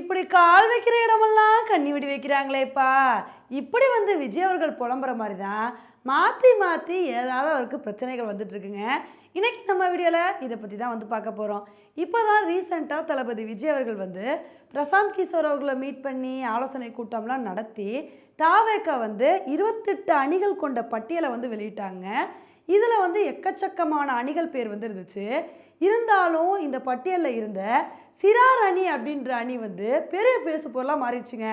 இப்படி கால் வைக்கிற இடமெல்லாம் கண்ணி விடி வைக்கிறாங்களேப்பா. இப்படி வந்து விஜய் அவர்கள் புலம்புற மாதிரி தான் மாற்றி மாற்றி ஏதாவது அவருக்கு பிரச்சனைகள் வந்துட்டுருக்குங்க. இன்றைக்கி நம்ம வீடியோவில் இதை பற்றி தான் வந்து பார்க்க போகிறோம் இப்போ தான் ரீசெண்டாக தளபதி விஜய் அவர்கள் வந்து பிரசாந்த் கிஷோர் அவர்களை மீட் பண்ணி ஆலோசனை கூட்டம்லாம் நடத்தி தாவேக்கா வந்து இருபத்தெட்டு அணிகள் கொண்ட பட்டியலை வந்து வெளியிட்டாங்க. இதில் வந்து எக்கச்சக்கமான அணிகள் பேர் வந்து இருந்துச்சு இருந்தாலும் இந்த பட்டியலில் இருந்த சிறார் அணி அப்படின்ற அணி வந்து பெரிய பேசு பொருளாக மாறிடுச்சுங்க.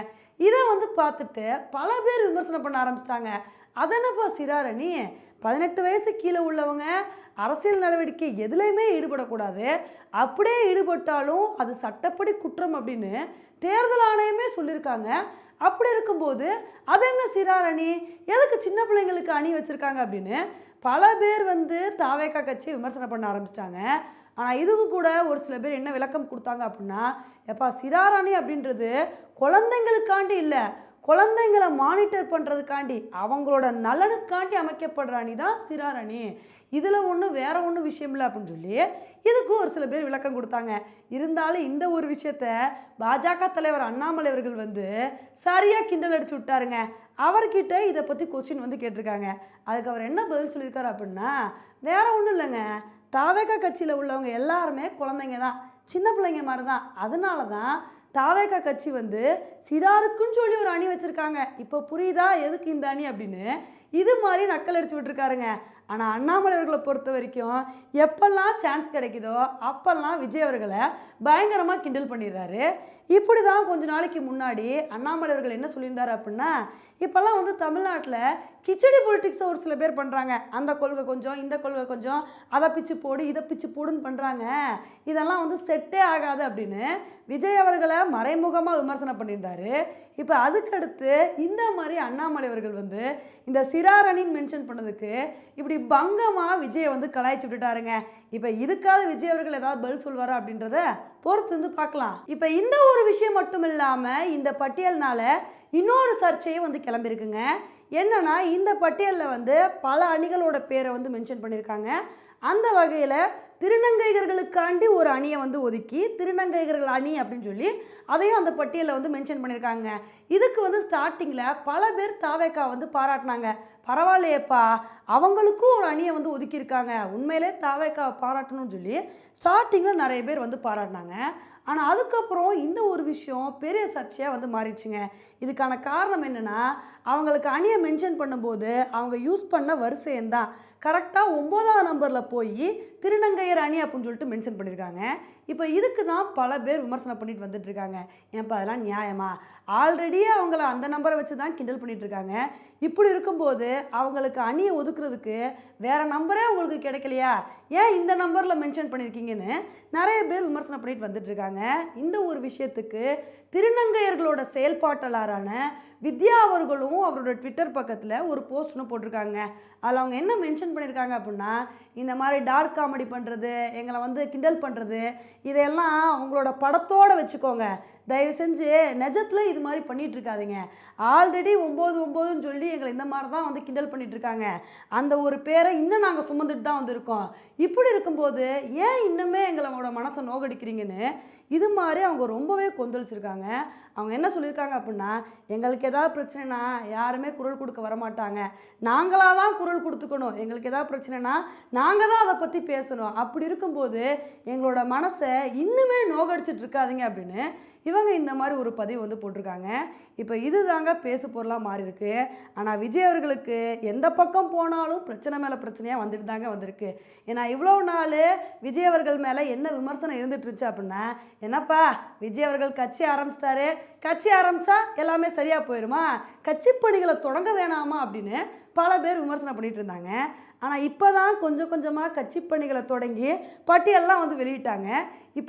இதை வந்து பார்த்துட்டு பல பேர் விமர்சனம் பண்ண ஆரம்பிச்சிட்டாங்க. அதென்னப்பா சிறார் அணி? பதினெட்டு வயசு கீழே உள்ளவங்க அரசியல் நடவடிக்கை எதுலேயுமே ஈடுபடக்கூடாது. அப்படியே ஈடுபட்டாலும் அது சட்டப்படி குற்றம் அப்படின்னு தேர்தல் ஆணையமே சொல்லியிருக்காங்க. அப்படி இருக்கும்போது அது என்ன சிறார் அணி? எதுக்கு சின்ன பிள்ளைங்களுக்கு அணி வச்சுருக்காங்க அப்படின்னு பல பேர் வந்து தாவேக்கா கட்சி விமர்சனம் பண்ண ஆரம்பிச்சிட்டாங்க. ஆனால் இதுக்கு கூட ஒரு சில பேர் என்ன விளக்கம் கொடுத்தாங்க அப்படின்னா எப்பா சிராராணி அப்படின்றது குழந்தைங்களுக்காண்டி இல்லை. குழந்தைங்களை மானிட்டர் பண்ணுறதுக்காண்டி அவங்களோட நலனுக்காண்டி அமைக்கப்படுற அணி தான் சிறார் அணி. இதில் ஒன்றும் வேற ஒன்றும் விஷயம் இல்லை அப்படின்னு சொல்லி இதுக்கும் ஒரு சில பேர் விளக்கம் கொடுத்தாங்க. இருந்தாலும் இந்த ஒரு விஷயத்த பாஜக தலைவர் அண்ணாமலை அவர்கள் வந்து சரியாக கிண்டல் அடிச்சு விட்டாருங்க. அவர்கிட்ட இதை பற்றி கொஸ்டின் வந்து கேட்டிருக்காங்க. அதுக்கு அவர் என்ன பதில் சொல்லியிருக்காரு அப்படின்னா வேற ஒன்றும் இல்லைங்க. தாவேகா கட்சியில் உள்ளவங்க எல்லாருமே குழந்தைங்க தான் சின்ன பிள்ளைங்க மாதிரி தான் அதனால தான் தாவேகா கட்சி வந்து சிதாருக்குன்னு சொல்லி ஒரு அணி வச்சுருக்காங்க. இப்போ புரியுதா? எதுக்கு இந்த அணி அப்படின்னு? இது மாதிரி நக்கல் அடிச்சு விட்டுருக்காருங்க. ஆனால் அண்ணாமலை அவர்களை பொறுத்த வரைக்கும் எப்பெல்லாம் சான்ஸ் கிடைக்குதோ அப்பெல்லாம் விஜய் அவர்களை பயங்கரமாக கிண்டல் பண்ணிடுறாரு. இப்படி தான் கொஞ்ச நாளைக்கு முன்னாடி அண்ணாமலை அவர்கள் என்ன சொல்லியிருந்தார் அப்படின்னா இப்போல்லாம் வந்து தமிழ்நாட்டில் கிச்சடி பொலிட்டிக்ஸை ஒரு சில பேர் பண்ணுறாங்க அந்த கொள்கை கொஞ்சம் இந்த கொள்கை கொஞ்சம் அதை பிச்சு போடு இதை பிச்சு போடுன்னு பண்ணுறாங்க இதெல்லாம் வந்து செட்டே ஆகாது அப்படின்னு விஜய் அவர்களை மறைமுகமாக விமர்சனம் பண்ணியிருந்தாரு. இப்போ அதுக்கடுத்து இந்த மாதிரி அண்ணாமலை அவர்கள் வந்து இந்த சிறாரணின்னு மென்ஷன் பண்ணதுக்கு இப்படி பங்கமாக விஜயை வந்து கலாய்ச்சி விட்டுட்டாருங்க. இப்போ இதுக்காக விஜய் அவர்கள் ஏதாவது பதில் சொல்வாரா அப்படின்றத பொறுத்து வந்து பார்க்கலாம். இப்போ இந்த ஒரு விஷயம் மட்டும் இல்லாமல் இந்த பட்டியல்னால இன்னொரு சர்ச்சையும் வந்து கிளம்பியிருக்குங்க. என்னன்னா இந்த பட்டியலில் வந்து பல அணிகளோட பேரை வந்து மென்ஷன் பண்ணியிருக்காங்க. அந்த வகையில் திருநங்கைகர்களுக்காண்டி ஒரு அணியை வந்து ஒதுக்கி திருநங்கைகர்கள் அணி அப்படின்னு சொல்லி அதையும் அந்த பட்டியலில் வந்து மென்ஷன் பண்ணியிருக்காங்க. இதுக்கு வந்து ஸ்டார்டிங்கில் பல பேர் தாவேக்கா வந்து பாராட்டினாங்க. பரவாயில்லையேப்பா அவங்களுக்கும் ஒரு அணியை வந்து ஒதுக்கியிருக்காங்க. உண்மையிலே தாவேக்காவை பாராட்டணும்னு சொல்லி ஸ்டார்டிங்கில் நிறைய பேர் வந்து பாராட்டினாங்க. ஆனால் அதுக்கப்புறம் இந்த ஒரு விஷயம் பெரிய சர்ச்சையாக வந்து மாறிடுச்சுங்க. இதுக்கான காரணம் என்னென்னா அவங்களுக்கு அணியை மென்ஷன் பண்ணும்போது அவங்க யூஸ் பண்ண வரிசை தான். கரெக்டாக ஒம்போதாம் நம்பரில் போய் திருநங்கையர் அணி அப்படின்னு சொல்லிட்டு மென்ஷன் பண்ணியிருக்காங்க இப்போ இதுக்கு தான் பல பேர் விமர்சனம் பண்ணிட்டு வந்துட்டு இருக்காங்க. ஏன்ப்பா அதெல்லாம் நியாயமா? ஆல்ரெடி அவங்கள அந்த நம்பரை வச்சு தான் கிண்டல் பண்ணிட்டு இருக்காங்க. இப்படி இருக்கும்போது அவங்களுக்கு அணியை ஒதுக்குறதுக்கு வேற நம்பரே உங்களுக்கு கிடைக்கலையா? ஏன் இந்த நம்பரில் மென்ஷன் பண்ணியிருக்கீங்கன்னு நிறைய பேர் விமர்சனம் பண்ணிட்டு வந்துட்டு இருக்காங்க. இந்த ஒரு விஷயத்துக்கு திருநங்கையர்களோட செயல்பாட்டாளரான வித்யா அவர்களும் அவரோட ட்விட்டர் பக்கத்தில் ஒரு போஸ்ட் ஒன்று போட்டிருக்காங்க. அதில் அவங்க என்ன மென்ஷன் பண்ணியிருக்காங்க அப்படின்னா இந்த மாதிரி டார்க் காமெடி பண்ணுறது எங்களை வந்து கிண்டல் பண்ணுறது இதையெல்லாம் உங்களோட படத்தோடு வச்சுக்கோங்க. தயவு செஞ்சு நிஜத்தில் இது மாதிரி பண்ணிகிட்ருக்காதீங்க ஆல்ரெடி ஒம்பது ஒம்போதுன்னு சொல்லி எங்களை இந்த மாதிரி தான் வந்து கிண்டல் பண்ணிகிட்ருக்காங்க இருக்காங்க அந்த ஒரு பேரை இன்னும் நாங்கள் சுமந்துட்டு தான் வந்திருக்கோம். இப்படி இருக்கும்போது ஏன் இன்னுமே எங்களோட மனசை நோகடிக்கிறீங்கன்னு இது மாதிரி அவங்க ரொம்பவே கொந்தளிச்சிருக்காங்க. அவங்க என்ன சொல்லியிருக்காங்க அப்படின்னா எங்களுக்கு ஏதாவது பிரச்சனைனா யாருமே குரல் கொடுக்க வரமாட்டாங்க. நாங்களாக தான் குரல் கொடுத்துக்கணும். எங்களுக்கு ஏதாவது பிரச்சனைனா நாங்கள் தான் அதை பற்றி பேசணும். அப்படி இருக்கும்போது எங்களோட மனசை இன்னுமே நோகடிச்சிட்டு இருக்காதீங்க அப்படின்னு இவங்க இந்த மாதிரி ஒரு பதிவு வந்து போட்டிருக்காங்க. இப்போ இது தாங்க பேசு பொருளாக மாறி இருக்கு. ஆனால் விஜய் அவர்களுக்கு எந்த பக்கம் போனாலும் பிரச்சனை மேலே பிரச்சனையாக வந்துட்டு தாங்க வந்திருக்கு. ஏன்னா இவ்வளோ நாள் விஜய் அவர்கள் மேலே என்ன விமர்சனம் இருந்துட்டு இருந்துச்சு அப்படின்னா என்னப்பா விஜய் அவர்கள் கட்சி ஆரம்பிச்சிட்டாரு. கட்சி ஆரம்பித்தா எல்லாமே சரியாக போயிடுமா கட்சி பணிகளை தொடங்க வேணாமா அப்படின்னு பல பேர் விமர்சனம் பண்ணிகிட்டு இருந்தாங்க. ஆனால் இப்போ தான் கொஞ்சம் கொஞ்சமாக கட்சி பணிகளை தொடங்கி பட்டியல்லாம் வந்து வெளியிட்டாங்க. இப்போ